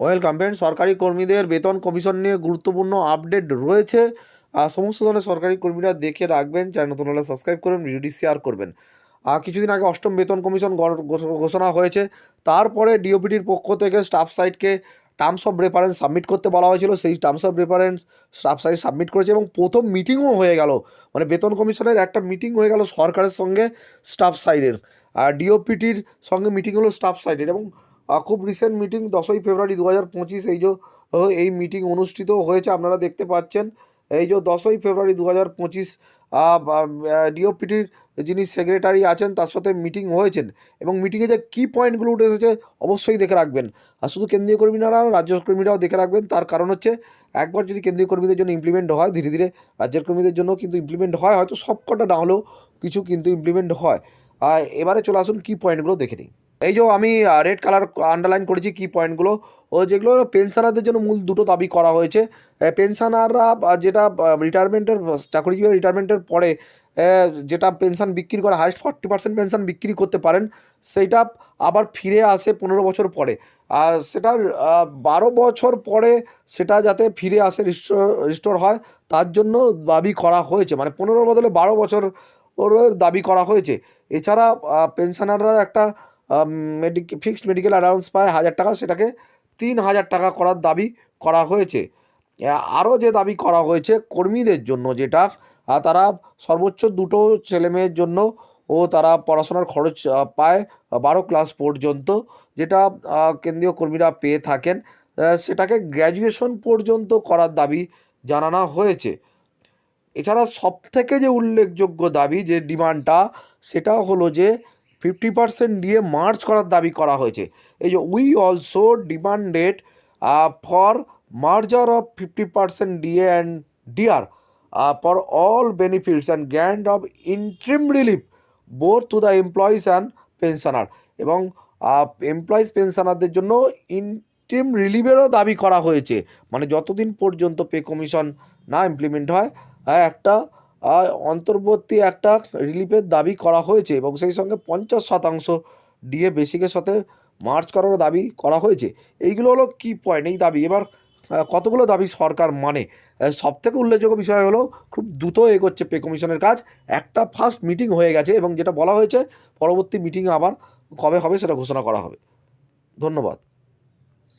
Welcome friend সরকারি কর্মীদের বেতন কমিশন নিয়ে গুরুত্বপূর্ণ আপডেট রয়েছে। সমস্ত ধরনের সরকারি কর্মীরা দেখে রাখবেন, চ্যানেল নতুন হলে সাবস্ক্রাইব করবেন, ভিডিওটি শেয়ার করবেন। কিছুদিন আগে অষ্টম বেতন কমিশন ঘোষণা হয়েছে। তারপরে ডিওপিটির পক্ষ থেকে স্টাফ সাইটকে টার্মস অফ রেফারেন্স সাবমিট করতে বলা হয়েছিল। সেই terms of reference staff side submit করেছে এবং প্রথম মিটিংও হয়ে গেল। মানে বেতন কমিশনের একটা মিটিং হয়ে গেল সরকারের সঙ্গে স্টাফ সাইডের আর ডিওপিটির সঙ্গে মিটিং হলো স্টাফ সাইডের এবং খুব রিসেন্ট মিটিং দশই ফেব্রুয়ারি দু হাজার পঁচিশ, এই যে এই মিটিং অনুষ্ঠিত হয়েছে, আপনারা দেখতে পাচ্ছেন। এই যে, দশই ফেব্রুয়ারি দু হাজার পঁচিশ ডিওপিটির যিনি সেক্রেটারি আছেন, তার সাথে মিটিং হয়েছেন। এবং মিটিংয়ে যে কী পয়েন্টগুলো উঠে এসেছে, অবশ্যই দেখে রাখবেন। আর শুধু কেন্দ্রীয় কর্মীরা রাজ্য কর্মীরাও দেখে রাখবেন। তার কারণ হচ্ছে, একবার যদি কেন্দ্রীয় কর্মীদের জন্য ইমপ্লিমেন্ট হয়, ধীরে ধীরে রাজ্যের কর্মীদের জন্য কিন্তু ইমপ্লিমেন্ট হয়। হয়তো সবকটা না হলেও কিছু কিন্তু ইমপ্লিমেন্ট হয়। আর এবারে চলে আসুন, কী পয়েন্টগুলো দেখে নিই। এই যে আমি রেড কালার আন্ডারলাইন করেছি কি পয়েন্টগুলো ও যেগুলো পেনশনারদের জন্য মূল দুটো দাবি করা হয়েছে। পেনশনাররা যেটা রিটায়ারমেন্টের চাকরিজীবী রিটায়ারমেন্টের পরে যেটা পেনশন বিক্রি করে হাইস্ট ফর্টি পার্সেন্ট পেনশন বিক্রি করতে পারেন সেইটা আবার ফিরে আসে পনেরো বছর পরে। আর আহ, বারো বছর পরে সেটা যাতে ফিরে আসে রিস্টোর হয় তার জন্য দাবি করা হয়েছে। মানে পনেরোর বদলে বারো বছর ওর দাবি করা হয়েছে। এছাড়া পেনশনাররা একটা মেডিক ফিক্সড মেডিকেল অ্যালাউন্স পায় হাজার টাকা, সেটাকে তিন হাজার টাকা করার দাবি করা হয়েছে। আরও যে দাবি করা হয়েছে, কর্মীদের জন্য যেটা তারা সর্বোচ্চ দুটো ছেলেমেয়ের জন্য ও তারা পড়াশোনার খরচ পায় বারো ক্লাস পর্যন্ত, যেটা কেন্দ্রীয় কর্মীরা পেয়ে থাকেন। সেটাকে গ্র্যাজুয়েশন পর্যন্ত করার দাবি জানানো হয়েছে। এছাড়া সবথেকে যে উল্লেখযোগ্য দাবি, যে ডিমান্ডটা, সেটা হলো যে ফিফটি পার্সেন্ট দিয়ে মার্চ করার দাবি করা হয়েছে। এই যে we also demanded for merger of fifty percent DA and DR for all benefits and grant of interim relief both to the employees and pensioner এবং এমপ্লয়িজ পেনশনারদের জন্য ইন্ট্রিম রিলিফেরও দাবি করা হয়েছে। মানে যতদিন পর্যন্ত পে কমিশন না ইমপ্লিমেন্ট হয় একটা অন্তর্বর্তী একটা রিলিফের দাবি করা হয়েছে এবং সেই সঙ্গে পঞ্চাশ শতাংশ ডিএ বেসিকের সাথে মার্চ করারও দাবি করা হয়েছে। এইগুলো হলো কি পয়েন্ট এই দাবি, এবার কতগুলো দাবি সরকার মানে? সব থেকে উল্লেখযোগ্য বিষয় হলো খুব দ্রুত এগোচ্ছে পে কমিশনের কাজ। একটা ফার্স্ট মিটিং হয়ে গেছে এবং যেটা বলা হয়েছে, পরবর্তী মিটিং আবার কবে হবে সেটা ঘোষণা করা হবে। ধন্যবাদ।